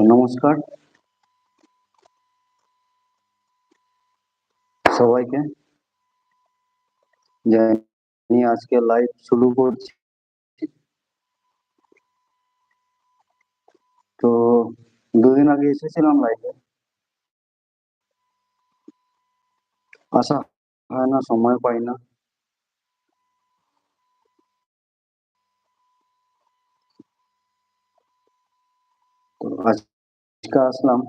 তো নমস্কার সবাইকে জানি আজকে লাইভ শুরু করছি তো দুদিন আগে এসেছিলাম লাইভে আসা হয় না সময় পাই না তো আজকে আসলাম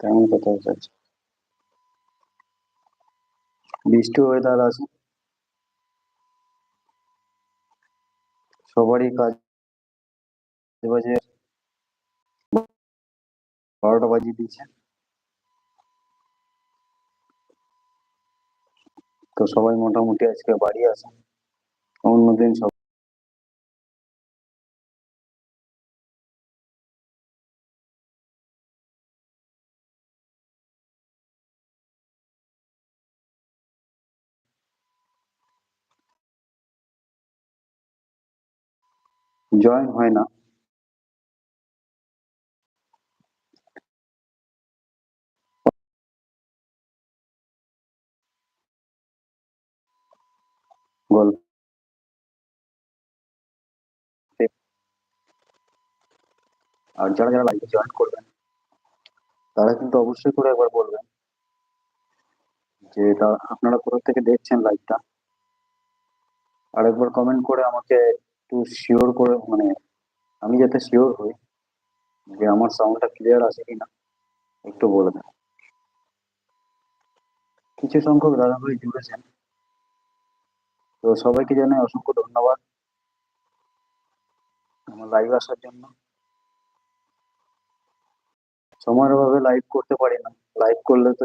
কেমন কথা যাচ্ছে বৃষ্টি ওয়েদার আছে সবারই কাজ বাজে বারোটা বাজিয়ে দিয়েছে তো সবাই মোটামুটি আজকে বাড়ি আছে। অন্যদিন সব জয়েন হয় না। গল্প আর যারা যারা লাইভে জয়েন করবেন, তারা কিন্তু অবশ্যই করে একবার বলবেন যে আপনারা কোথা থেকে দেখছেন লাইভটা আর একবার কমেন্ট করে আমাকে একটু শিওর করে মানে আমি যাতে শিওর হই যে আমার সাউন্ডটা ক্লিয়ার আছে কিনা, একটু বলে দেন। কিছু সংখ্যক দাদা ভাই জুড়েছেন। তো সবাইকে জানাই অসংখ্য ধন্যবাদ আমার লাইভ আসার জন্য। সময়ের অভাবে লাইভ করতে পারি না। লাইভ করলে তো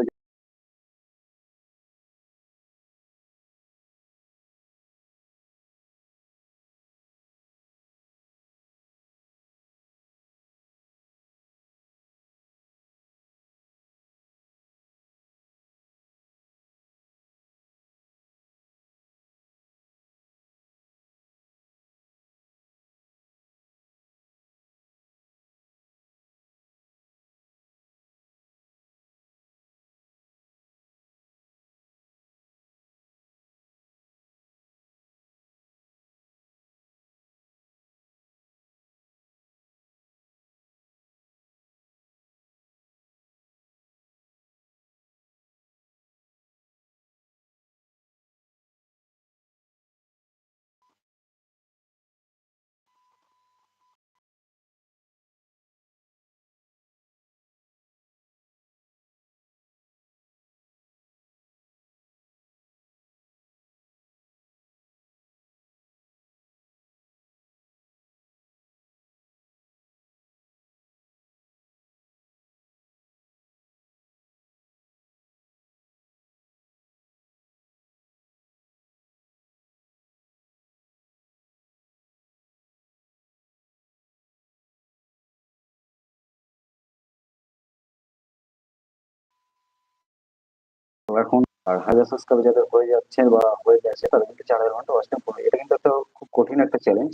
এখন আর হাজার সাবস্ক্রাইব যাদের হয়ে যাচ্ছে বা হয়ে গেছে, তাদের কিন্তু চার হাজার ঘণ্টা ওয়াচ পড়ে এটা কিন্তু একটা খুব কঠিন একটা চ্যালেঞ্জ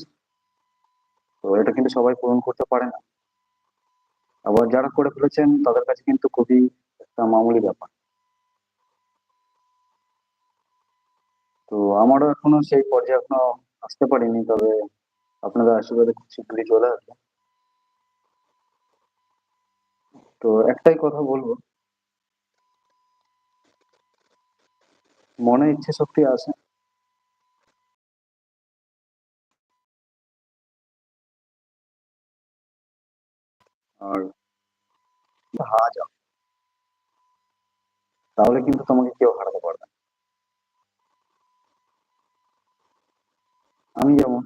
তো এটা কিন্তু সবাই পূরণ করতে পারে না। আবার যারা করে ফেলেছেন, তাদের কাছে কিন্তু খুবই একটা মামুলি ব্যাপার। তো আমারও এখনও সেই পর্যায়ে এখনও আসতে পারিনি, তবে আপনাদের আশীর্বাদে খুব শীঘ্রই চলে আসবে। তো একটাই কথা বলব মনে ইচ্ছে শক্তি আছে। আর হারা যাও। তাহলে কিন্তু তোমাকে কেউ হারাতে পারবে না। আমি যেমন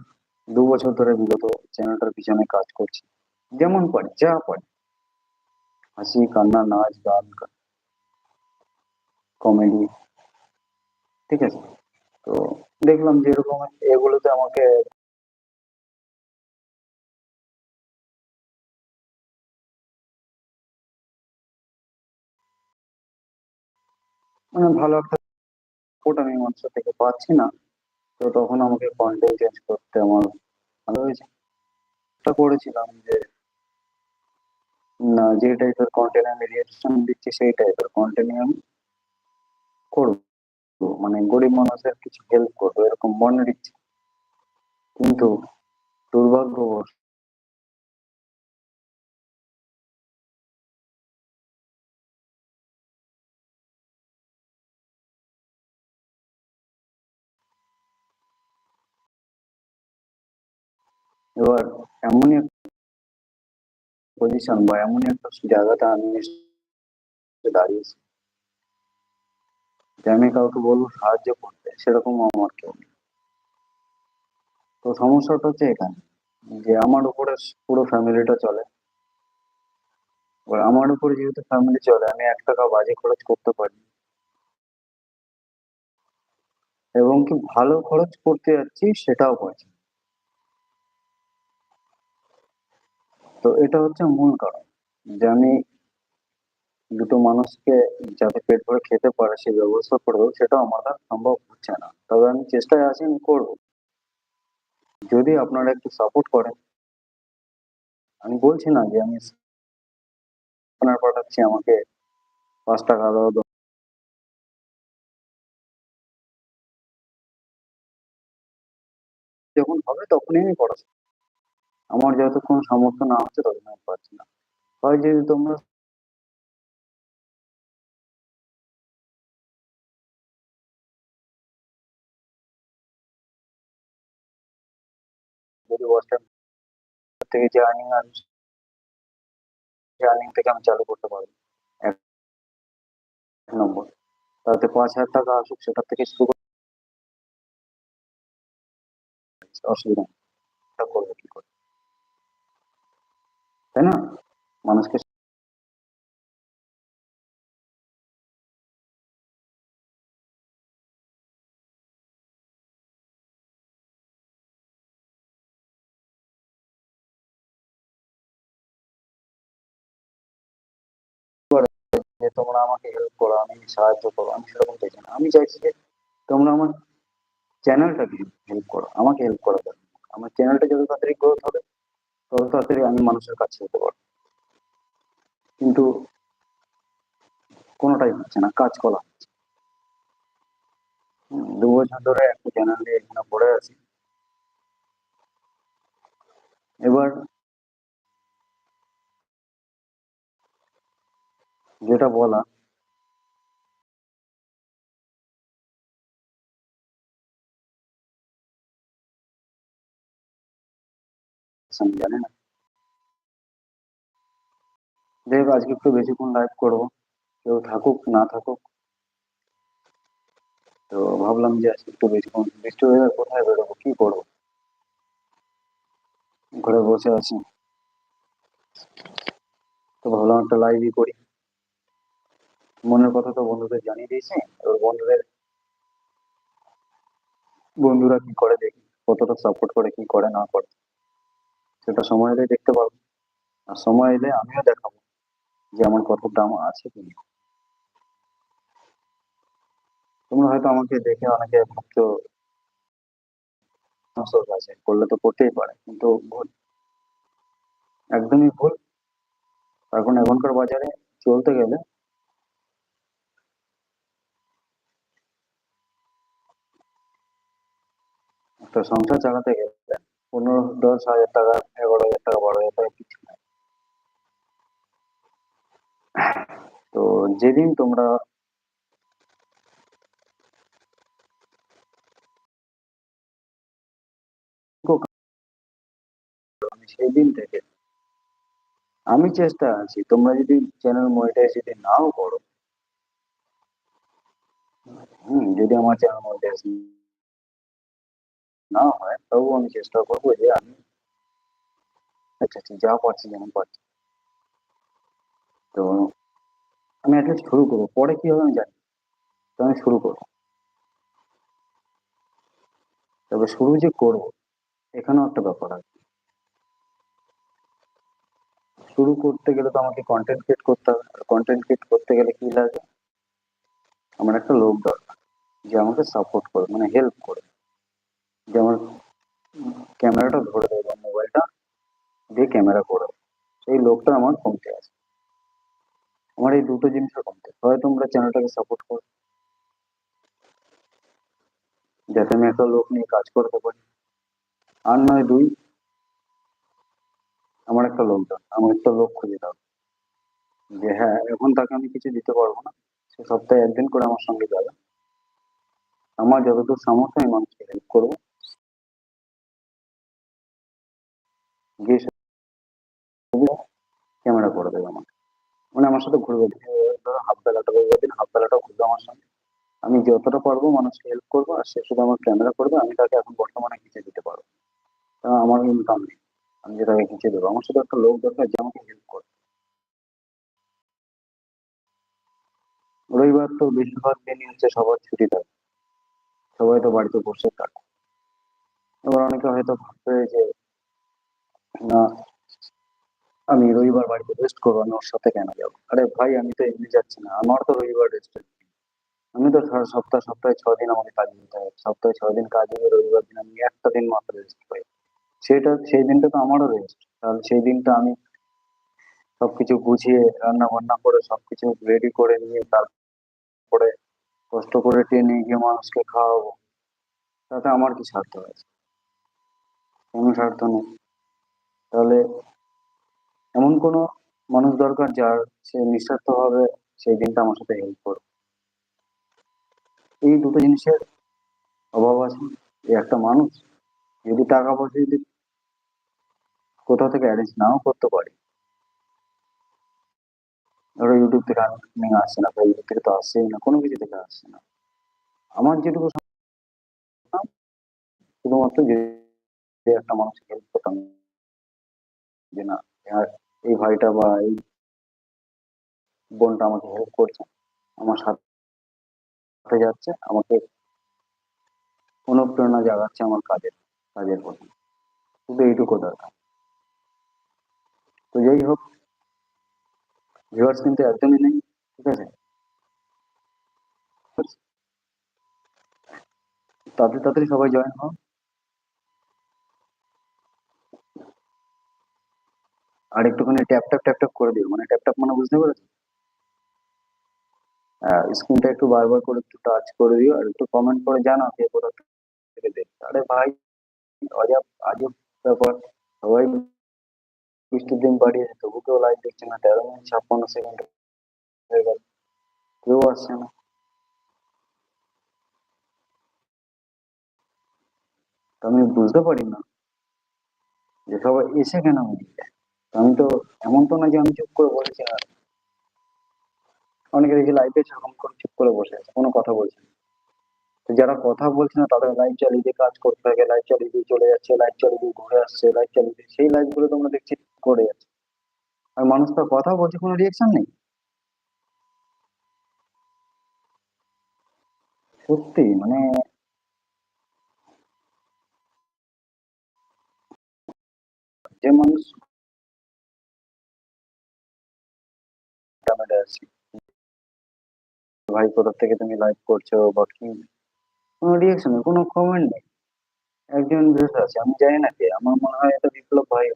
দু বছর ধরে বিগত চ্যানেলটার পিছনে কাজ করছি, যেমন পারি, যা পারি। হাসি, কান্না, নাচ, গান কমেডি ঠিক আছে? তো দেখলাম যে এরকম এগুলোতে আমাকে মানে ভালো একটা সাপোর্ট আমি মানুষের থেকে পাচ্ছি না। তো তখন আমাকে কন্টেন্ট চেঞ্জ করতে আমার ভালো হয়েছে। করেছিলাম যে, না, যে টাইপের কন্টেন্ট আমি রিয়াকশন দিচ্ছি, সেই টাইপের কন্টেন্ট আমি করব। মানে গরিব মানুষের কিছু হেল্প করব, এরকম মনে দিচ্ছি। কিন্তু দুর্ভাগ্যবশ এবার এমনই পজিশন বা এমনই একটা জায়গাতে আমি দাঁড়িয়েছি। যে আমি কাউকে বলব সাহায্য করতে, সেরকম আমার কেউ নেই। তো সমস্যাটা হচ্ছে এখানে, যে আমার উপরে পুরো ফ্যামিলিটা চলে। এবার আমার উপরে যেহেতু ফ্যামিলি চলে, আমি এক টাকা বাজে খরচ করতে পারি। এবং কি ভালো খরচ করতে যাচ্ছি, সেটাও পাচ্ছি। তো এটা হচ্ছে মূল কারণ, যে আমি দুটো মানুষকে যাতে পেট ভরে খেতে পারে, সেই ব্যবস্থা করব সেটা আমার সম্ভব হচ্ছে না। তবে আমি চেষ্টায় আছি, আমি করব। যদি আপনারা একটু সাপোর্ট করেন। আমি বলছি না যে আমি আপনার পাঠাচ্ছি, আমাকে পাঁচ টাকা দাও যখন হবে তখনই আমি পড়াশোনা আমার যতক্ষণ সামর্থ্য না হচ্ছে ততক্ষণ আমি পারছি না। হয় যদি তোমরা যদি স্ট্যান্ড থেকে যে আর্নিং আসছে আর্নিং থেকে আমি চালু করতে পারব এক নম্বর তাতে পাঁচ হাজার টাকা আসুক সেটা থেকে শুরু অসুবিধা নেই করব কি করে তাই না মানুষকে যে তোমরা আমাকে হেল্প করো, আমি সাহায্য করো আমি সেরকম চাইছি না। আমি চাইছি যে তোমরা আমার চ্যানেলটাকে হেল্প করো, আমাকে হেল্প করা। আমার চ্যানেলটা যত তাড়াতাড়ি গ্রোথ হবে, তত তাড়াতাড়ি আমি মানুষের কাছে যেতে পারব। কিন্তু কোনোটাই হচ্ছে না, কাজ করা হচ্ছে। দু বছর ধরে একটা চ্যানেল নিয়ে এখানে পড়ে আছি। এবার যেটা বলা আমি না যাই হোক আজকে একটু বেশিক্ষণ লাইভ করব। কেউ থাকুক, না থাকুক। তো ভাবলাম যে আজকে একটু বেশিক্ষণ বৃষ্টি হয়ে কোথায় বেরোবো, কি করব? ঘরে বসে আছি। তো ভাবলাম একটা লাইভই করি। মনের কথা তো বন্ধুদের জানিয়ে দিয়েছি। এবার বন্ধুদের, বন্ধুরা কি করে দেখি? কতটা সাপোর্ট করে, কি করে না করে? সেটা সময় এলে দেখতে পারব। আর সময় এলে আমিও দেখাবো যে আমার কত দাম আছে কি। তোমরা হয়তো আমাকে দেখে অনেকে ভাবছ আছে, করলে তো করতেই পারে। কিন্তু ভুল। একদমই ভুল। এখন এখনকার বাজারে চলতে গেলে একটা সংসার চালাতে গেলে পনেরো, দশ হাজার টাকা, এগারো হাজার টাকা বারো হাজার টাকা কিছু না তো যেদিন তোমরা আমি সেই দিন থেকে আমি চেষ্টা আছি, তোমরা যদি চ্যানেল মনিটাইজ যদি নাও করো, হম, যদি আমার চ্যানেল মনিটাইজ না হয় তবুও আমি চেষ্টা করব যে আমি আচ্ছা আচ্ছা যা পারছি যেমন পারছি তো আমি অ্যাটলিস্ট শুরু করব পরে কি হবে আমি জানি তো আমি শুরু করব তবে শুরু যে করব এখানেও একটা ব্যাপার আছে শুরু করতে গেলে তো আমাকে কন্টেন্ট ক্রিয়েট করতে হবে কন্টেন্ট ক্রিয়েট করতে গেলে কি লাগে আমার একটা লোক দরকার যে আমাকে সাপোর্ট করে মানে হেল্প করে যে আমার ক্যামেরাটা ধরে দেয় বা মোবাইলটা দিয়ে ক্যামেরা করে সেই লোকটা আমার কমতে আছে। আমার এই দুটো জিনিসের কমতে। হয় তোমরা চ্যানেলটাকে সাপোর্ট করো। যাতে আমি একটা লোক নিয়ে কাজ করতে পারি। আর নয় দুই, আমার একটা লোকজন আমার একটা লোক খুঁজে দাও। যে হ্যাঁ এখন তাকে আমি কিছু দিতে পারব না। সে সপ্তাহে একদিন করে আমার সঙ্গে যাবে। আমার যতদূর সামর্থ্য আমি মানুষকে হেল্প করব। ক্যামেরা করে দেবে আমাকে। মানে আমার সাথে ঘুরবে। ধরো হাফ বেলাটা রবিবার দিন হাফ বেলাটা ঘুরবে আমার সঙ্গে। আমি যতটা পারব মানুষকে হেল্প করব, আর সে শুধু আমার ক্যামেরা করবে, আমি তাকে এখন বর্তমানে কিছু দিতে পারব। কারণ আমার ইনকাম নেই। আমি যে তাকে কিছু দেবো, আমার শুধু একটা লোক দরকার যে আমাকে হেল্প করবে। রবিবার তো বেশিরভাগ দিনই হচ্ছে সবার ছুটি থাকে। সবাই তো বাড়িতে বসে থাকে। এবার অনেকে হয়তো ভাববে যে না, আমি রবিবার বাড়িতে রেস্ট করব, আমি ওর সাথে কেন যাব? আরে ভাই, আমি তো এমনি যাচ্ছি না, আমার তো রবিবার রেস্ট আমি তো সপ্তাহ, সপ্তাহে ছ দিন আমাকে কাজ দিতে হয়, সপ্তাহে ছ দিন কাজ দিয়ে রবিবার দিন আমি একটা দিন মাত্র রেস্ট পাই। সেটা, সেই দিনটা তো আমারও রেস্ট তাহলে সেই দিনটা আমি সবকিছু গুছিয়ে রান্না বান্না করে, সবকিছু রেডি করে নিয়ে, তারপরে কষ্ট করে ট্রেনে গিয়ে মানুষকে খাওয়াবো, তাতে আমার কি স্বার্থ আছে? কোনো স্বার্থ নেই। তাহলে এমন কোনো মানুষ দরকার যার সে নিঃস্বার্থ ভাবে সেই দিনটা আমার সাথে হেল্প করবে। এই দুটো জিনিসের অভাব আছে। একটা মানুষ যদি টাকা পয়সা যদি কোথাও থেকে অ্যারেঞ্জ নাও করতে পারি। ধরো ইউটিউব থেকে আর্নিং আসছে না ফেসবুক থেকে তো আসছেই না, কোনো কিছু থেকে আসছে না। আমার যেটুকু শুধুমাত্র যে একটা মানুষকে হেল্প করতাম যে না এই ভাইটা বা এই বোনটা আমাকে হেল্প করছে, আমার সাথে যাচ্ছে, আমাকে অনুপ্রেরণা জাগাচ্ছে আমার কাজের কাজের প্রতি। শুধু এইটুকু দরকার। তো যাই হোক ভিউয়ার্স কিন্তু একদমই নেই, ঠিক আছে? তাড়াতাড়ি তাড়াতাড়ি সবাই জয়েন হও আর একটুখানি ট্যাপ ট্যাপ ট্যাপ ট্যাপ করে দিও। মানে ট্যাপ ট্যাপ মানে বুঝতে পেরেছ? স্ক্রিনটা একটু বারবার করে একটু টাচ করে দিও আর একটু কমেন্ট করে জানাও কে কোথা থেকে দেখছ। আরে ভাই অজাব আজব ব্যাপার। সবাই বৃষ্টির দিন বাড়িয়েছে তবু কেউ লাইভ দেখছে না। তেরো মিনিট ছাপ্পান্ন সেকেন্ড হয়ে গেল। কেউ আসছে না। তো আমি বুঝতে পারি না যে সবাই এসে কেন মিলিয়ে যায় তো আমি তো এমন তো না যে আমি চুপ করে বলেছি আর অনেকে দেখি লাইভে সেরকম করে চুপ করে বসে আছে, কোনো কথা বলছে না। তো যারা কথা বলছে না, তাদের লাইভ চালিয়ে দিয়ে কাজ করতে থাকে লাইভ চালিয়ে দিয়ে চলে যাচ্ছে লাইভ চালিয়ে দিয়ে ঘুরে আসছে লাইভ চালিয়ে দিয়ে সেই লাইভগুলো তোমরা দেখছি করে যাচ্ছে। আর মানুষ তো কথা বলছে, কোনো রিয়েকশন নেই। সত্যি মানে যে মানুষ গ্রামে আছে। ভাই, কোথা থেকে তুমি লাইভ করছ বা কি? কোনো রিয়েকশন কোনো কমেন্ট নেই। একজন বসে আছে, আমি জানি না কে, আমার মনে হয় এটা বিপ্লব ভাই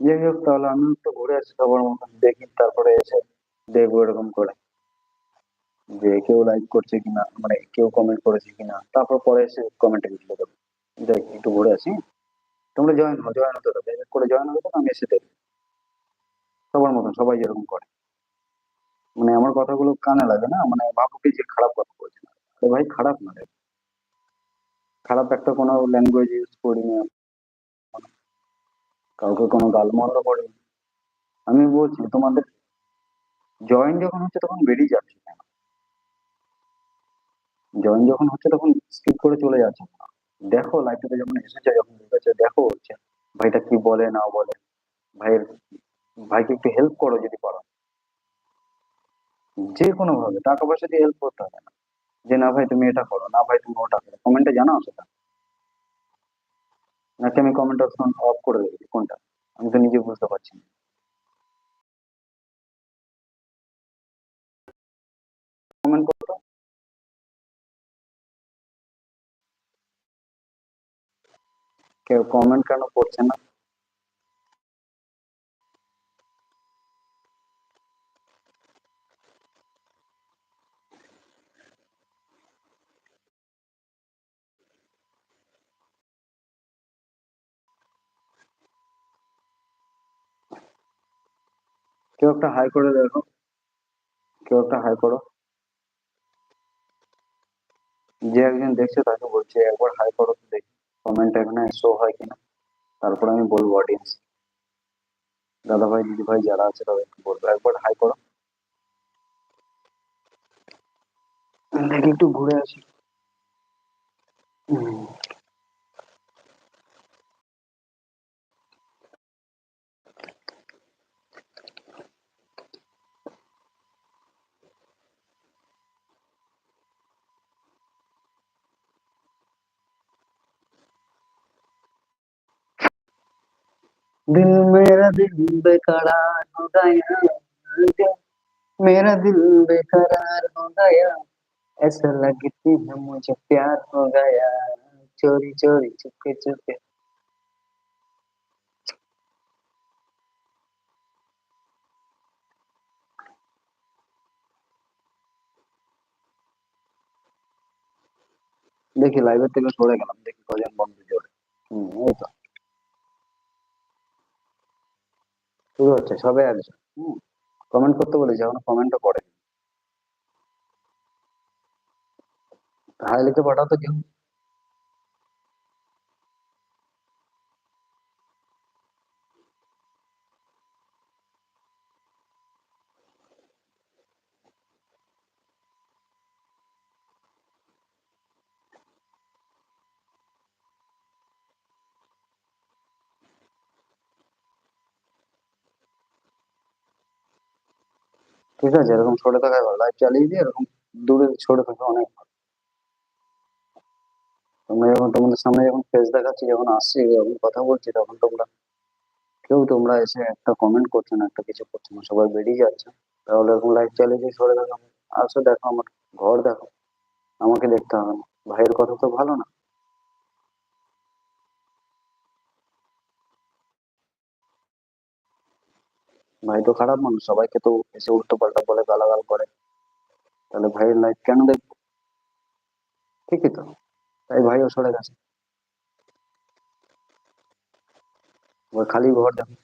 যাই হোক, তাহলে আমি একটু ঘুরে আসি সবার মতন, দেখি তারপরে এসে দেখব এরকম করে। যে কেউ লাইক করছে কিনা মানে কেউ কমেন্ট করেছে কিনা, তারপর পরে এসে কমেন্টে লিখে দেবো। দেখ একটু ঘুরে আসি তোমরা জয়েন হও জয়েন হতে হবে এক করে জয়েন হতে আমি এসে দেখব। সবার মতন, সবাই যেরকম করে। মানে আমার কথাগুলো কানে লাগে না মানে ভাবো কি যে খারাপ কথা বলছে। না আরে ভাই, খারাপ না রে। খারাপ একটা কোনো ল্যাঙ্গুয়েজ ইউজ করিনি। কাউকে কোনো গালমন্দ করিনি। আমি বলছি, তোমাদের জয়েন যখন হচ্ছে তখন বেরিয়ে যাচ্ছে জয়েন যখন হচ্ছে তখন স্কিপ করে চলে যাচ্ছে না। দেখো লাইভটাতে যখন এসেছে, যখন ঢুকেছে দেখো ভাইটা কি বলে না বলে। ভাইয়ের, ভাইকে একটু হেল্প করো যদি পারো। যে কোনো ভাবে, টাকা পয়সা দিয়ে হেল্প করতে হবে না। যে না ভাই, তুমি এটা করো, না ভাই, তুমি ওটা করো। কমেন্টে জানাও সেটা। নাকি আমি কমেন্ট অপশন অফ করে রেখেছি কোনটা? আমি তো নিজে বুঝতে পারছি না। কমেন্ট করতো কেউ কমেন্ট কেন করছে না? কেউ একটা হাই করে দেখো। কেউ একটা হাই করো। যে একজন দেখছে তাকে বলছে, একবার হাই করো তো দেখি। কমেন্ট এখানে শো হয় কিনা? তারপর আমি বলব অডিয়েন্স দাদা ভাই দিদি ভাই যারা আছে তাদেরকে বলব। একবার হাই করো। দেখি একটু ঘুরে আসি। दिल मेरा दिल बेकरार हो गया। मेरा दिल बेकरार हो गया। ऐसा लगती है मुझे प्यार हो गया। चोरी चोरी चुपके चुपके देखिए लाइव तेरे छोड़ेगा ना देखिए कॉलेज बम जोड़े हम्म होता শুরু হচ্ছে, সবে হম কমেন্ট করতে বলেছি, এখনও কমেন্ট করে হাই লিখে পাঠাও তো কেউ। ঠিক আছে, এরকম সরে থাকাই ভালো। লাইভ চালিয়ে দিয়ে এরকম দূরে ছোট থাকা অনেক ভালো। তোমরা যখন তোমাদের সামনে যখন ফেস দেখাচ্ছি, যখন আসছি, যখন কথা বলছি, তখন তোমরা, কেউ তোমরা এসে একটা কমেন্ট করছ না, একটা কিছু করছ না, সবাই বেরিয়ে যাচ্ছে। তাহলে এরকম লাইভ চালিয়ে দিয়ে সরে থাকা। আসো, দেখো আমার, ঘর দেখো। আমাকে দেখতে হবে না। ভাইয়ের কথা তো ভালো না। ভাই তো খারাপ মানুষ, সবাইকে তো এসে উল্টো পাল্টা বলে গালাগাল করে। তাহলে ভাইয়ের লাইফ কেন দেখব? ঠিকই তো, তাই ভাইও সরে গেছে। খালি ঘর দেখো।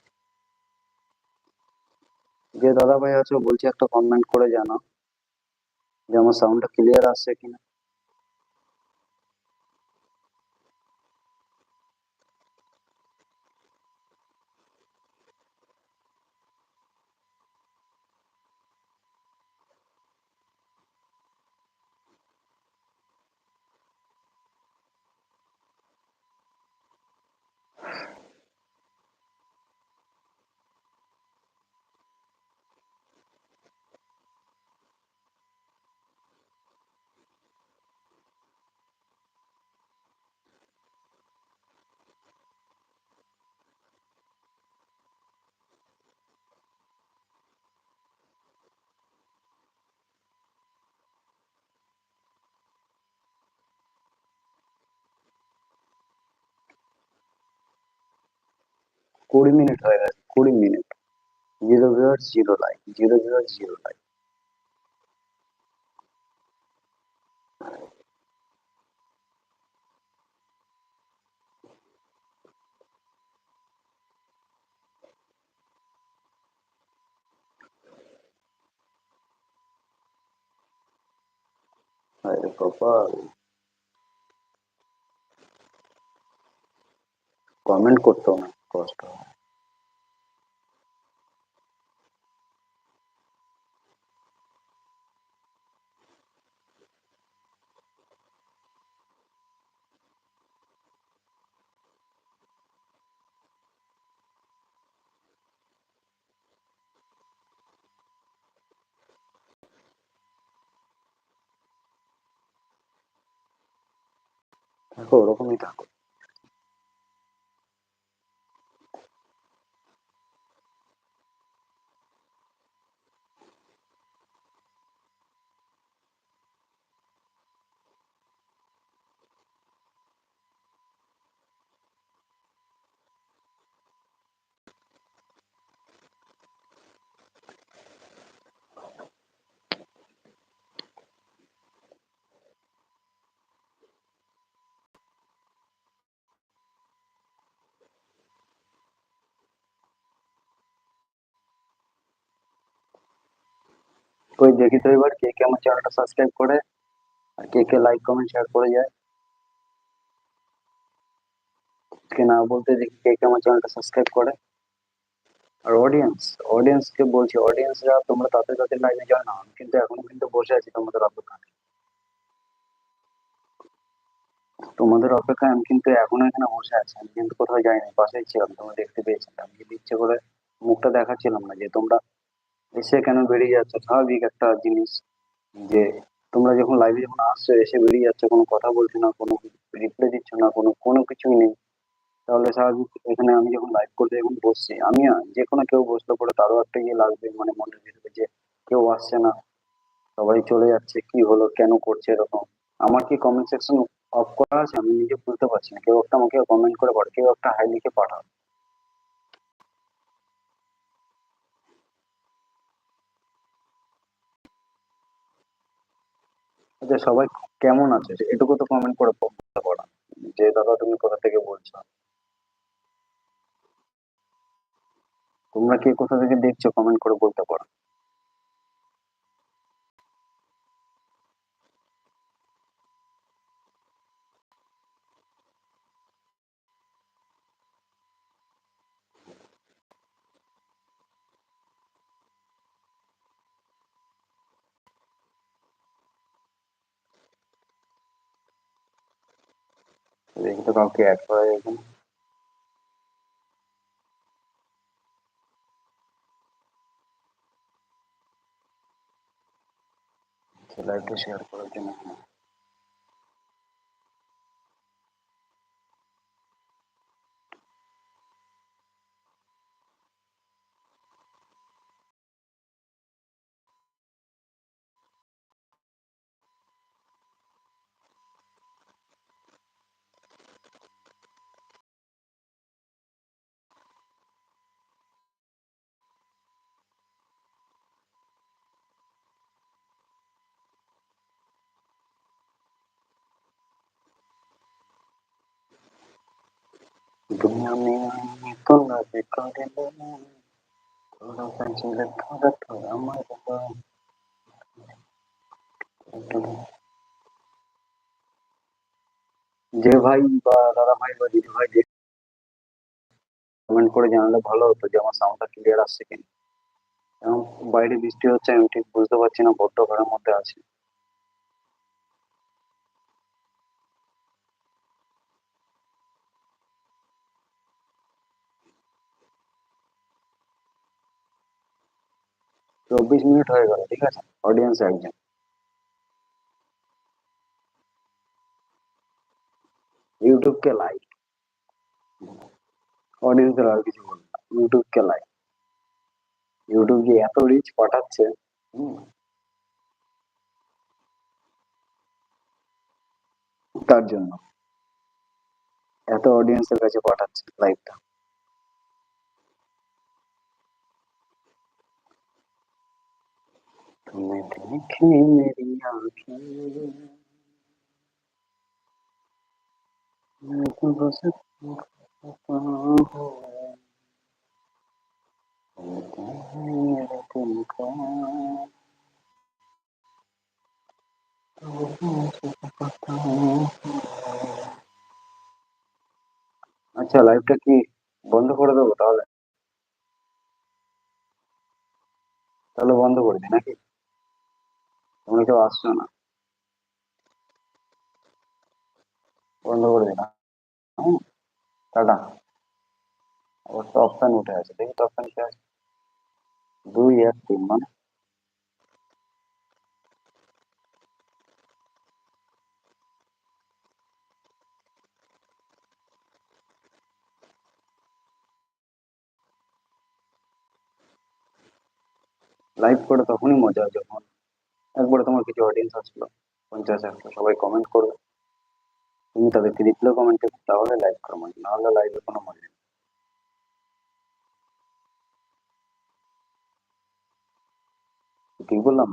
যে দাদা ভাই আছো বলছি একটা কমেন্ট করে জানাও যে আমার সাউন্ডটা ক্লিয়ার আসছে কিনা। কুড়ি মিনিট হয়ে গেছে, কুড়ি minute. Zero viewers zero like zero viewers zero like আরে কপাল কমেন্ট করতো না। কষ্ট হয়। থাকো ওরকমই থাকো কই দেখি তো এবার কে কে আমার চ্যানেলটা সাবস্ক্রাইব করে আর কে কে লাইক কমেন্ট শেয়ার করে যায়। কে না বলতে দেখি কে কে আমার চ্যানেলটা সাবস্ক্রাইব করে। আর অডিয়েন্স অডিয়েন্সকে বলছি অডিয়েন্সরা তোমরা তাতে তাদের লাইভে যাও না, আমি কিন্তু এখনও কিন্তু বসে আছি তোমাদের অপেক্ষায়। তোমাদের অপেক্ষায় আমি কিন্তু এখনও এখানে বসে আছি, আমি কিন্তু কোথাও যাইনি, পাশেই ছিলাম তোমরা দেখতে পেয়েছিলে আমি কিন্তু ইচ্ছে করে মুখটা দেখাচ্ছিলাম না যে তোমরা এসে কেন বেরিয়ে যাচ্ছ? স্বাভাবিক একটা জিনিস যে তোমরা যখন লাইভে যখন আসছো, এসে বেরিয়ে যাচ্ছ, কোনো কথা বলছো না, কোনো রিপ্লাই দিচ্ছ না, কোনো কোনো কিছুই নেই। তাহলে স্বাভাবিক এখানে আমি যখন লাইভ করতে যখন বসছি, আমি যে কোনো কেউ বসলে পরে তারও একটা ইয়ে লাগবে মানে মনের ভিতরে যে কেউ আসছে না, সবাই চলে যাচ্ছে, কি হলো, কেন করছে এরকম। আমার কি কমেন্ট সেকশন অফ করা আছে? আমি নিজে বুঝতে পারছি না। কেউ একটা আমাকে কমেন্ট করে পাঠাও কেউ একটা হাই লিখে পাঠাও। আচ্ছা সবাই কেমন আছে, এটুকু তো কমেন্ট করে বলতে পারো যে দাদা তুমি কোথা থেকে বলছো? তোমরা কে কোথা থেকে দেখছ কমেন্ট করে বলতে পারো। তো কাউকে অ্যাড করা যায় এখানে লাইভটা শেয়ার করার জন্য যে ভাই বা দাদা ভাই বা দিদি ভাই কমেন্ট করে জানালে ভালো হতো যে আমার সাউন্ডটা ক্লিয়ার আসছে কিনা। এবং বাইরে বৃষ্টি হচ্ছে, আমি ঠিক বুঝতে পারছি না, বড্ড ঘরের মধ্যে আছে। চব্বিশ মিনিট হয়ে গেল, ঠিক আছে? অডিয়েন্স একজন। ইউটিউব কে লাইক অডিয়েন্স আর কিছু বলব না। ইউটিউব কে লাইক ইউটিউব যে এত রিচ পাঠাচ্ছে তার জন্য। এত অডিয়েন্সের কাছে পাঠাচ্ছে লাইভটা তুমি নিখিলের আঁখি मैं तो बस तुमको আচ্ছা লাইভটা কি বন্ধ করে দেবো তাহলে? তাহলে বন্ধ করে দিই নাকি? তোমরা কেউ আসছো না। বন্ধ করে দিলাম। টাটা। আবার তো অপশন উঠে আছে। দেখি আছে। দুই, এক, তিন মানে? লাইভ করে তখনই মজা যখন একবারে তোমার কিছু অডিয়েন্স আসলো, পঞ্চাশ একশো, সবাই কমেন্ট করবে। তুমি তাদেরকে রিপ্লাই কমেন্ট করবে, তাহলে লাইভ করো মজা নাহলে লাইভে কোনো মজা নেই। ঠিক বললাম?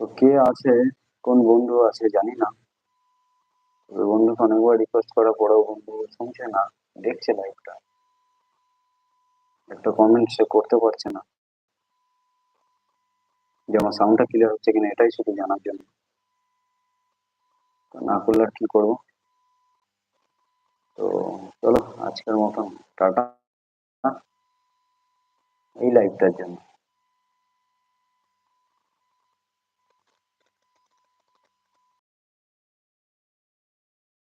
তো কে আছে, কোন বন্ধু আছে জানি না। বন্ধুকে অনেকবার রিকোয়েস্ট করার পরেও বন্ধু শুনছে না, দেখছে লাইভটা একটা কমেন্ট সে করতে পারছে না। যে আমার সাউন্ডটা ক্লিয়ার হচ্ছে কিনা এটাই শুধু জানার জন্য। না করলে আর কি করব? তো চলো, আজকের মতন, টাটা। এই লাইভটার জন্য।